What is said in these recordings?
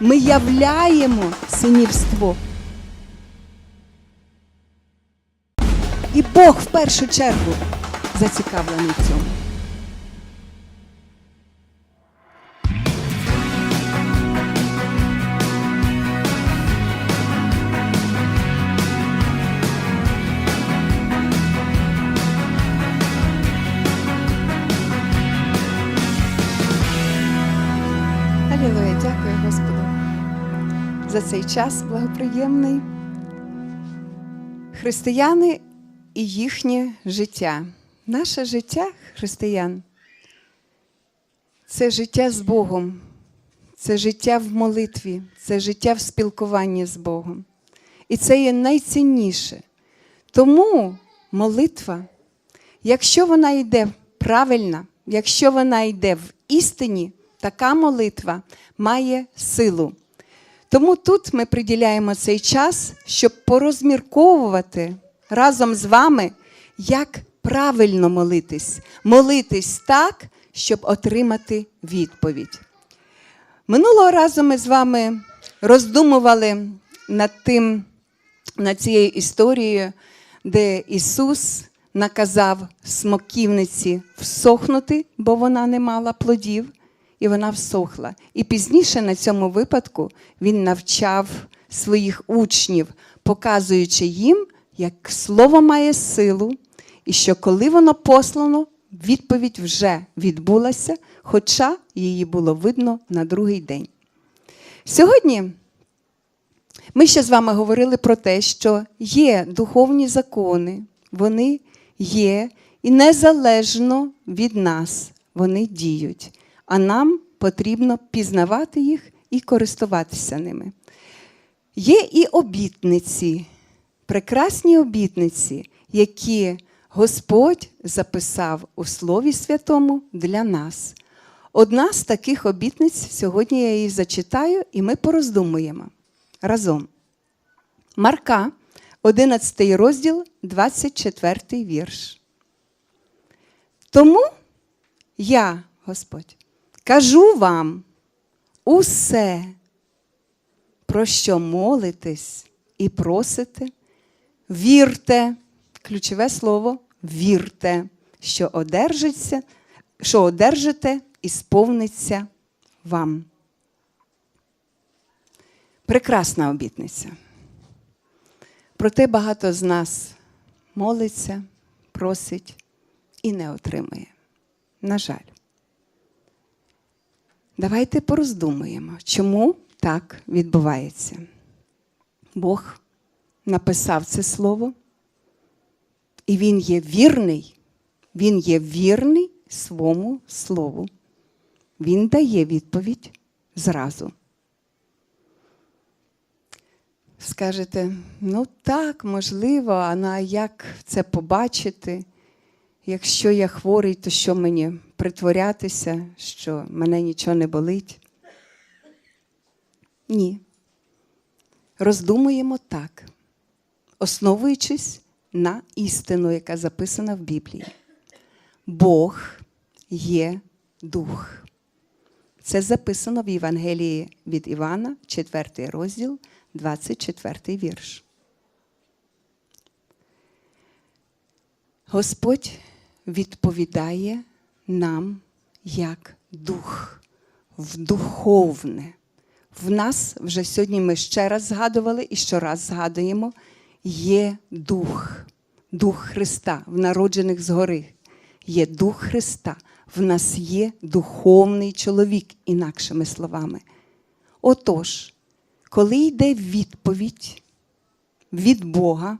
ми являємо синівство. І Бог в першу чергу зацікавлений в цьому. За цей час благоприємний. Християни і їхнє життя. Наше життя християн це життя з Богом, це життя в молитві, це життя в спілкуванні з Богом. І це є найцінніше. Тому молитва, якщо вона йде правильна, якщо вона йде в істині, така молитва має силу. Тому тут ми приділяємо цей час, щоб порозмірковувати разом з вами, як правильно молитись. Молитись так, щоб отримати відповідь. Минулого разу ми з вами роздумували над тим, над цією історією, де Ісус наказав смоківниці всохнути, бо вона не мала плодів, і вона всохла. І пізніше на цьому випадку Він навчав своїх учнів, показуючи їм, як слово має силу, і що коли воно послано, відповідь вже відбулася, хоча її було видно на другий день. Сьогодні ми ще з вами говорили про те, що є духовні закони, вони є, і незалежно від нас вони діють. А нам потрібно пізнавати їх і користуватися ними. Є і обітниці, прекрасні обітниці, які Господь записав у Слові Святому для нас. Одна з таких обітниць, сьогодні я її зачитаю, і ми пороздумуємо разом. Марка, 11 розділ, 24 вірш. Тому я, Господь, кажу вам усе, про що молитесь і просите, вірте, ключове слово вірте, що одержиться, що одержите і сповниться вам. Прекрасна обітниця. Проте багато з нас молиться, просить і не отримує. На жаль. Давайте пороздумуємо, чому так відбувається. Бог написав це слово, і Він є вірний, Він є вірний своєму слову. Він дає відповідь зразу. Скажете, ну так, можливо, а як це побачити? Якщо я хворий, то що мені притворятися, що мене нічого не болить? Ні. Роздумуємо так, основуючись на істину, яка записана в Біблії. Бог є дух. Це записано в Євангелії від Івана, 4 розділ, 24 вірш. Господь відповідає нам як дух, в духовне. В нас вже сьогодні ми ще раз згадували і щораз згадуємо, є дух, дух Христа, в народжених згори. Є дух Христа, в нас є духовний чоловік, інакшими словами. Отож, коли йде відповідь від Бога,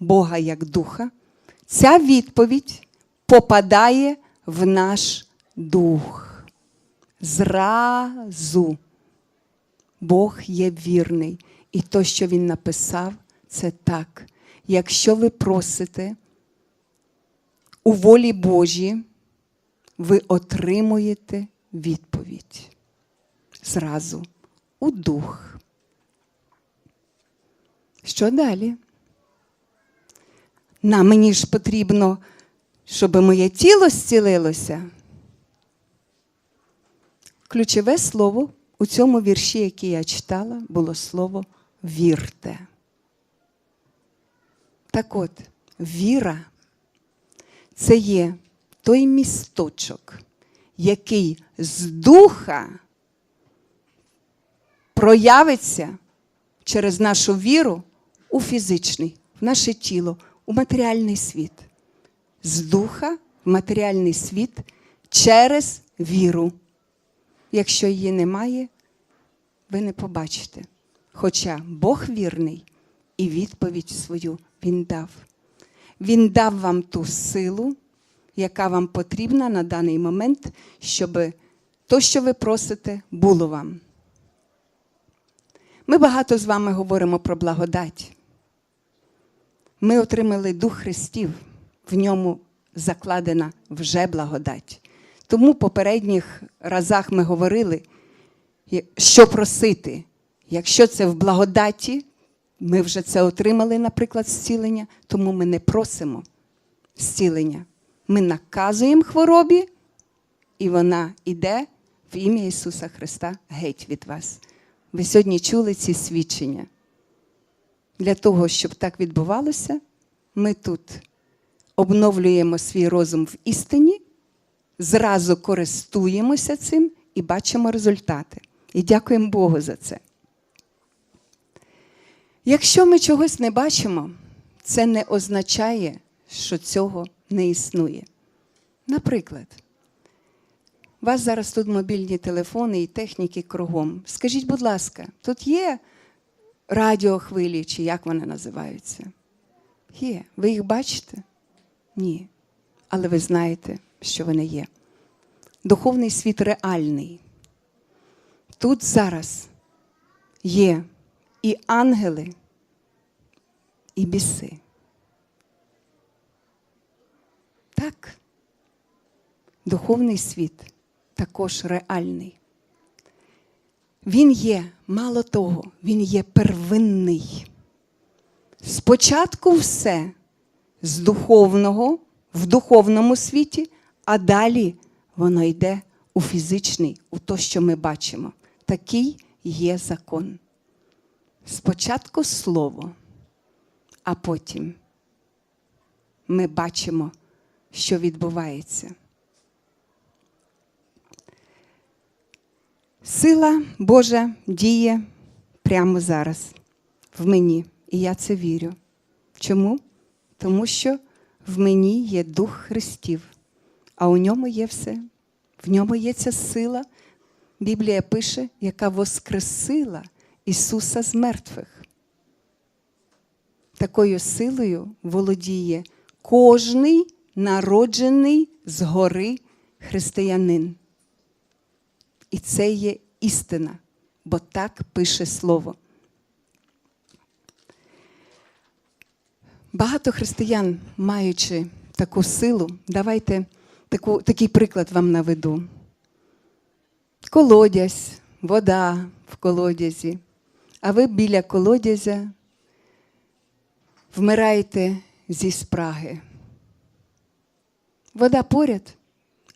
Бога як Духа, ця відповідь попадає в наш дух. Зразу. Бог є вірний. І то, що Він написав, це так. Якщо ви просите у волі Божій, ви отримуєте відповідь. Зразу у дух. Що далі? На мені ж потрібно, щоб моє тіло зцілилося. Ключове слово у цьому вірші, який я читала, було слово вірте. Так от, віра це є той місточок, який з духа проявиться через нашу віру у фізичний, в наше тіло, у матеріальний світ. З духа в матеріальний світ через віру. Якщо її немає, ви не побачите. Хоча Бог вірний і відповідь свою Він дав. Він дав вам ту силу, яка вам потрібна на даний момент, щоб то, що ви просите, було вам. Ми багато з вами говоримо про благодать. Ми отримали Дух Христів, в ньому закладена вже благодать. Тому в попередніх разах ми говорили, що просити. Якщо це в благодаті, ми вже це отримали, наприклад, зцілення, тому ми не просимо зцілення. Ми наказуємо хворобі, і вона йде в ім'я Ісуса Христа геть від вас. Ви сьогодні чули ці свідчення. Для того, щоб так відбувалося, ми тут обновлюємо свій розум в істині, зразу користуємося цим і бачимо результати. І дякуємо Богу за це. Якщо ми чогось не бачимо, це не означає, що цього не існує. Наприклад, у вас зараз тут мобільні телефони і техніки кругом. Скажіть, будь ласка, тут є радіохвилі, чи як вони називаються? Є. Ви їх бачите? Ні. Але ви знаєте, що вони є. Духовний світ реальний. Тут зараз є і ангели, і біси. Так, духовний світ також реальний. Він є, мало того, він є первинний. Спочатку все з духовного в духовному світі, а далі воно йде у фізичний, у то, що ми бачимо. Такий є закон. Спочатку слово, а потім ми бачимо, що відбувається. Сила Божа діє прямо зараз в мені, і я це вірю. Чому? Тому що в мені є Дух Христів, а у ньому є все. В ньому є ця сила, Біблія пише, яка воскресила Ісуса з мертвих. Такою силою володіє кожний народжений згори християнин. І це є істина, бо так пише Слово. Багато християн, маючи таку силу, давайте таку, такий приклад вам наведу. Колодязь, вода в колодязі, а ви біля колодязя вмираєте зі спраги. Вода поряд,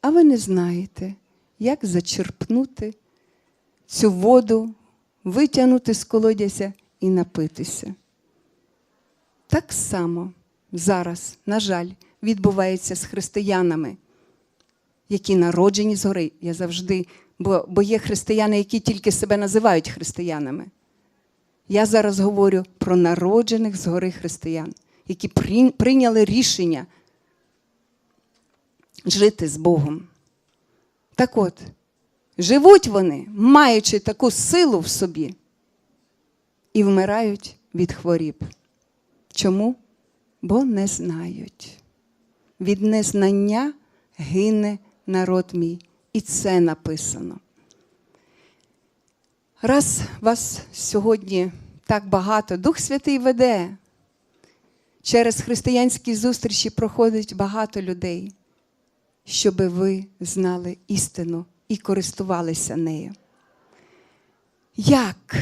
а ви не знаєте, як зачерпнути цю воду, витягнути з колодязя і напитися. Так само зараз, на жаль, відбувається з християнами, які народжені згори. Я завжди, бо, бо є християни, які тільки себе називають християнами. Я зараз говорю про народжених згори християн, які прийняли рішення жити з Богом. Так от, живуть вони, маючи таку силу в собі, і вмирають від хворіб. Чому? Бо не знають. Від незнання гине народ мій. І це написано. Раз вас сьогодні так багато, Дух Святий веде. Через християнські зустрічі проходить багато людей, щоб ви знали істину і користувалися нею. Як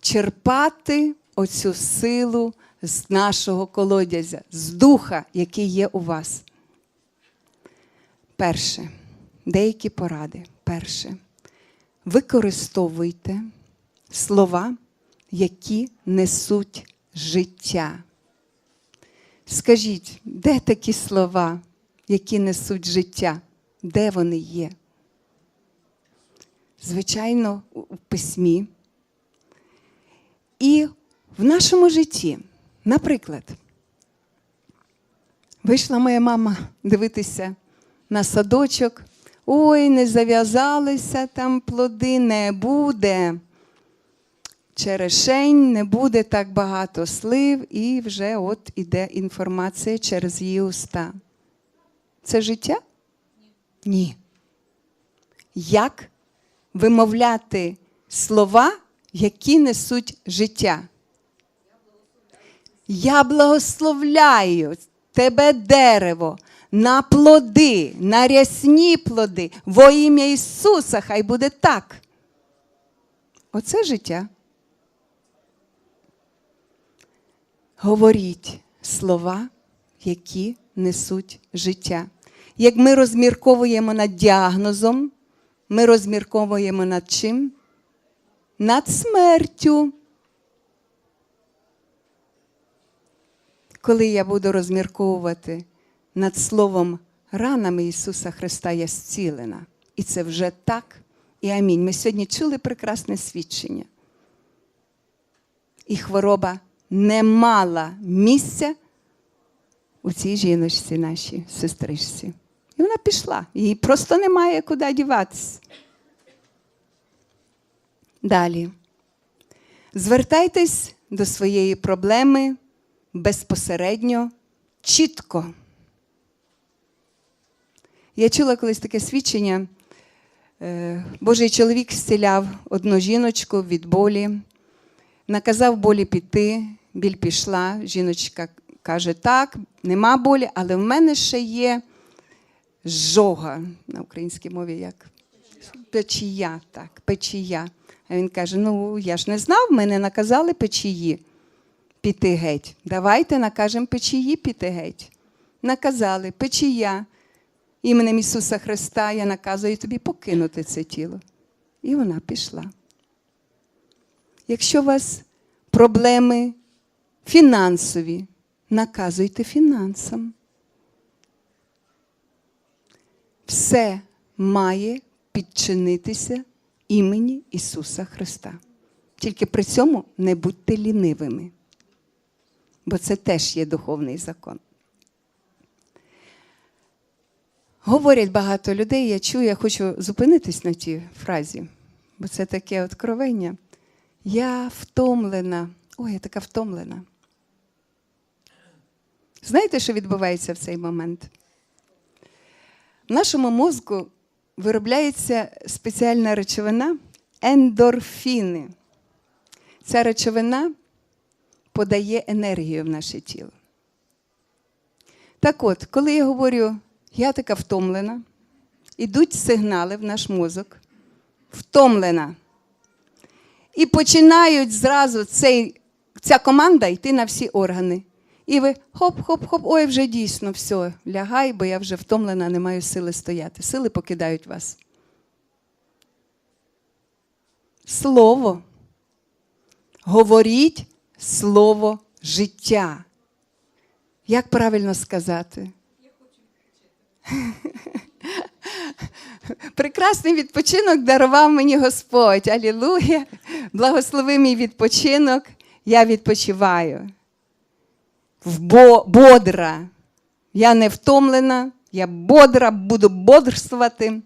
черпати оцю силу з нашого колодязя, з духа, який є у вас? Перше, деякі поради. Перше, використовуйте слова, які несуть життя. Скажіть, де такі слова, які несуть життя? Де вони є? Звичайно, у письмі. І в нашому житті, наприклад, вийшла моя мама дивитися на садочок. Ой, не зав'язалися там плоди, не буде. Черешень не буде так багато слив, і вже от іде інформація через її уста. Це життя? Ні. Як вимовляти слова, які несуть життя? Я благословляю тебе дерево на плоди, на рясні плоди, во ім'я Ісуса, хай буде так. Оце життя. Говоріть слова, які несуть життя. Як ми розмірковуємо над діагнозом, ми розмірковуємо над чим? Над смертю. Коли я буду розмірковувати над словом ранами Ісуса Христа я зцілена. І це вже так. І амінь. Ми сьогодні чули прекрасне свідчення. І хвороба не мала місця у цій жіночці, нашій сестричці. І вона пішла. Їй просто немає куди діватися. Далі. Звертайтесь до своєї проблеми безпосередньо, чітко. Я чула колись таке свідчення. Е, Божий чоловік зціляв одну жіночку від болі, наказав болі піти, біль пішла. Жіночка каже: так, нема болі, але в мене ще є жога на українській мові як печія, так, печія. А він каже: Ну, я ж не знав, мене наказали печії піти геть. Давайте накажемо печії піти геть. Наказали печія. Іменем Ісуса Христа я наказую тобі покинути це тіло. І вона пішла. Якщо у вас проблеми фінансові, наказуйте фінансам. Все має підчинитися імені Ісуса Христа. Тільки при цьому не будьте лінивими, бо це теж є духовний закон. Говорять багато людей, я чую, я хочу зупинитись на тій фразі, бо це таке откровення. Я втомлена. Ой, я така втомлена. Знаєте, що відбувається в цей момент? В нашому мозку виробляється спеціальна речовина ендорфіни. Ця речовина подає енергію в наше тіло. Так от, коли я говорю, я така втомлена, ідуть сигнали в наш мозок, втомлена. І починають зразу цей, ця команда йти на всі органи. І ви хоп-хоп-хоп, ой, вже дійсно все, лягай, бо я вже втомлена, не маю сили стояти. Сили покидають вас. Слово. Говоріть слово життя. Як правильно сказати? Прекрасний відпочинок дарував мені Господь. Алілуя. Благослови мій відпочинок. Я відпочиваю. Бодра. Я не втомлена, я бодра, буду бодрствувати.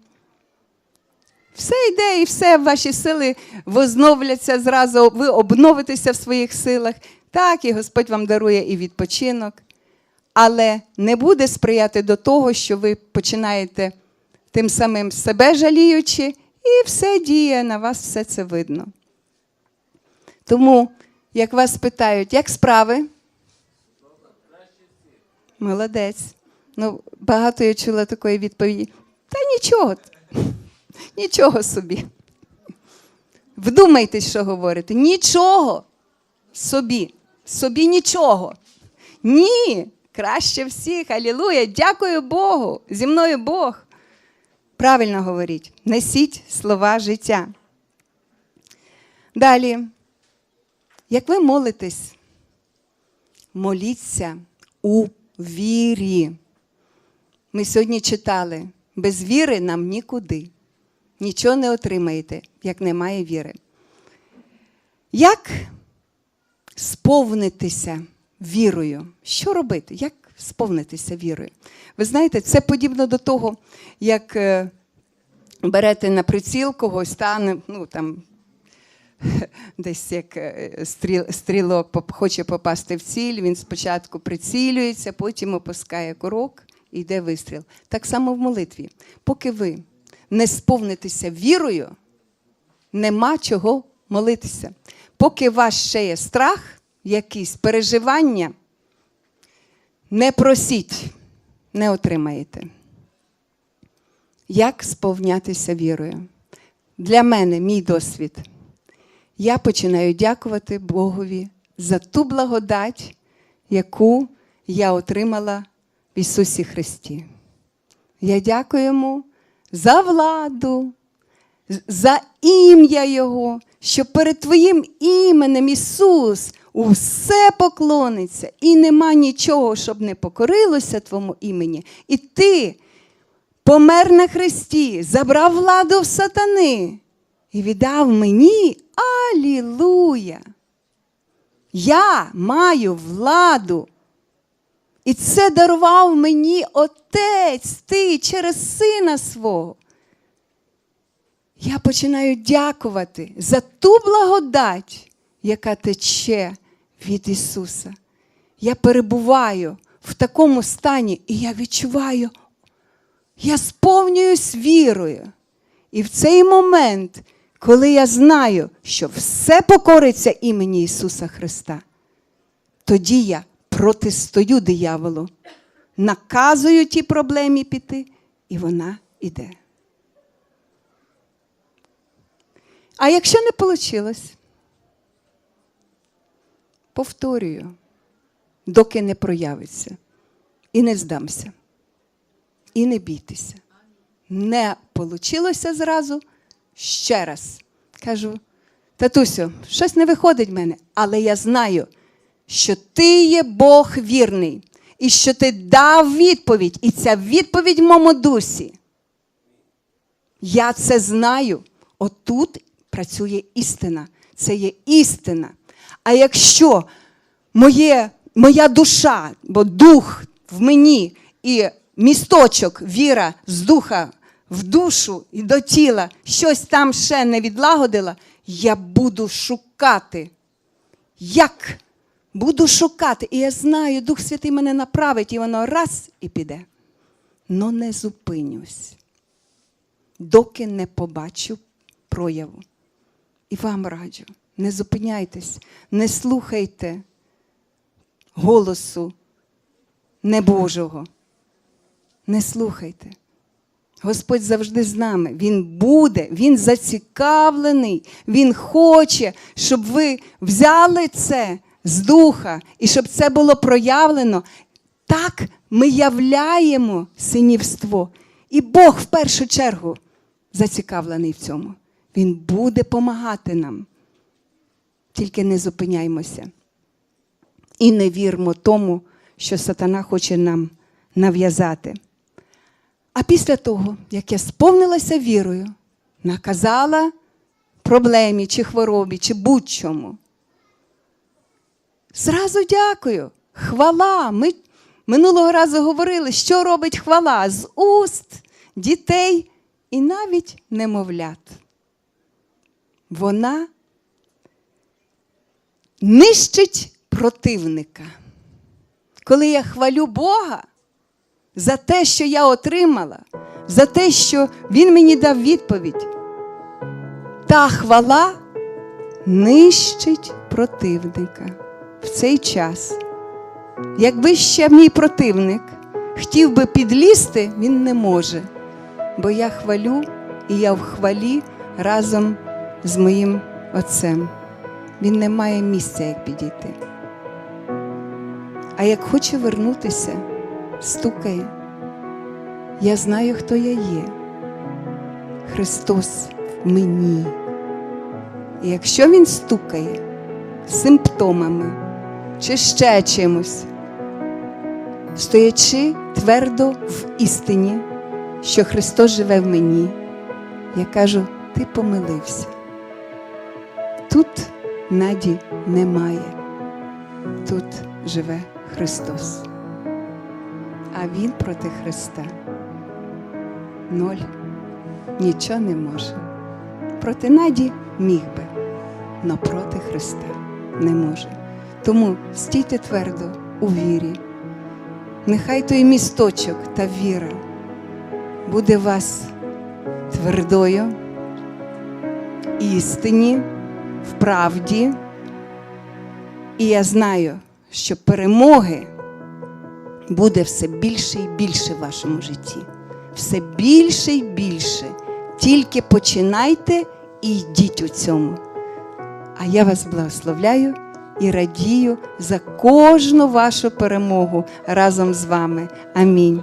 Все йде і все, ваші сили возновляться зразу, ви обновитеся в своїх силах. Так, і Господь вам дарує і відпочинок. Але не буде сприяти до того, що ви починаєте тим самим себе жаліючи, і все діє, на вас все це видно. Тому, як вас питають, як справи? Молодець. Ну, багато я чула такої відповіді. Та нічого, нічого собі. Вдумайтесь, що говорите. Нічого собі. Собі нічого. Ні. Краще всіх. Алілуя. Дякую Богу. Зі мною Бог. Правильно говоріть. Несіть слова життя. Далі, як ви молитесь, моліться у вірі. Ми сьогодні читали, без віри нам нікуди. Нічого не отримаєте, як немає віри. Як сповнитися вірою? Що робити? Як сповнитися вірою? Ви знаєте, це подібно до того, як е, берете на приціл когось, та, ну, там, десь як е, стрілок хоче попасти в ціль, він спочатку прицілюється, потім опускає курок і йде вистріл. Так само в молитві. Поки ви не сповнитеся вірою, нема чого молитися. Поки у вас ще є страх, якісь переживання, не просіть, не отримаєте. Як сповнятися вірою? Для мене мій досвід. Я починаю дякувати Богові за ту благодать, яку я отримала в Ісусі Христі. Я дякую йому за владу, за ім'я Його, що перед Твоїм іменем Ісус усе поклониться, і нема нічого, щоб не покорилося Твому імені. І Ти помер на Христі, забрав владу в сатани і віддав мені Алілуя! Я маю владу. І це дарував мені Отець ти через сина свого. Я починаю дякувати за ту благодать, яка тече від Ісуса. Я перебуваю в такому стані, і я відчуваю, я сповнююсь вірою. І в цей момент, коли я знаю, що все покориться імені Ісуса Христа, тоді я протистою дияволу, наказую ті проблемі піти, і вона йде. А якщо не вийшло, повторюю, доки не проявиться. І не здамся. І не бійтеся. Не вийшло зразу ще раз. Кажу, татусю, щось не виходить в мене, але я знаю, що ти є Бог вірний, і що ти дав відповідь, і ця відповідь в моєму дусі. Я це знаю. Отут працює істина. Це є істина. А якщо моє, моя душа, бо дух в мені і місточок, віра з духа в душу і до тіла щось там ще не відлагодила, я буду шукати. Як? Буду шукати. І я знаю, Дух Святий мене направить, і воно раз і піде. Но не зупинюсь доки не побачу прояву. І вам раджу, не зупиняйтесь, не слухайте голосу небожого. Не слухайте. Господь завжди з нами. Він буде, Він зацікавлений, Він хоче, щоб ви взяли це з духа і щоб це було проявлено. Так ми являємо синівство. І Бог в першу чергу зацікавлений в цьому. Він буде помагати нам. Тільки не зупиняймося. І не вірмо тому, що сатана хоче нам нав'язати. А після того, як я сповнилася вірою, наказала проблемі чи хворобі, чи будь-чому. Зразу дякую. Хвала. Ми минулого разу говорили, що робить хвала з уст дітей і навіть немовлят. Вона нищить противника. Коли я хвалю Бога за те, що я отримала, за те, що Він мені дав відповідь, та хвала нищить противника в цей час. Якби ще мій противник хотів би підлізти, він не може. Бо я хвалю і я в хвалі разом з моїм отцем. Він не має місця, як підійти. А як хоче вернутися, стукає. Я знаю, хто я є. Христос в мені. І якщо він стукає симптомами чи ще чимось, стоячи твердо в істині, що Христос живе в мені, я кажу, ти помилився. Тут наді немає, тут живе Христос. А Він проти Христа ноль нічого не може. Проти наді міг би, но проти Христа не може. Тому стійте твердо у вірі. Нехай той місточок та віра буде вас твердою, істині, в правді. І я знаю, що перемоги буде все більше і більше в вашому житті. Все більше і більше. Тільки починайте і йдіть у цьому. А я вас благословляю і радію за кожну вашу перемогу разом з вами. Амінь.